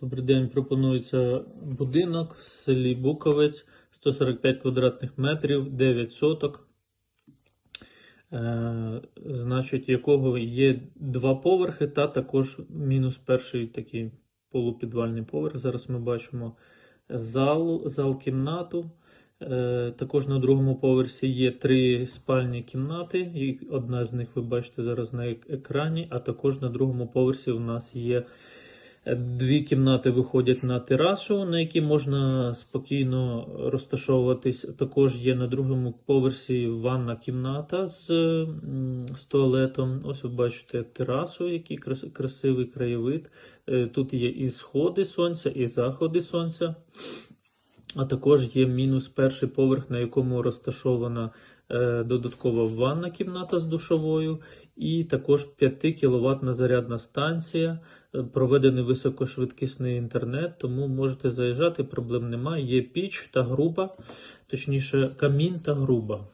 Добрий день. Пропонується будинок в селі Буковець, 145 квадратних метрів, 9 соток, е, значить, якого є два поверхи та також мінус перший такий полупідвальний поверх. Зараз ми бачимо зал, зал кімнату. Е, Також на другому поверсі є три спальні кімнати. і Одна з них ви бачите зараз на екрані, а також на другому поверсі у нас є Дві кімнати виходять на терасу, на якій можна спокійно розташовуватись. Також є на другому поверсі ванна кімната з, з туалетом. Ось ви бачите терасу, який крас- красивий краєвид. Е, Тут є і сходи сонця, і заходи сонця. А також є мінус перший поверх, на якому розташована додаткова ванна кімната з душовою, і також 5 кВт зарядна станція. Е, Проведений високошвидкісний інтернет, тому можете заїжджати, проблем немає. Є піч та груба, точніше, камін та груба.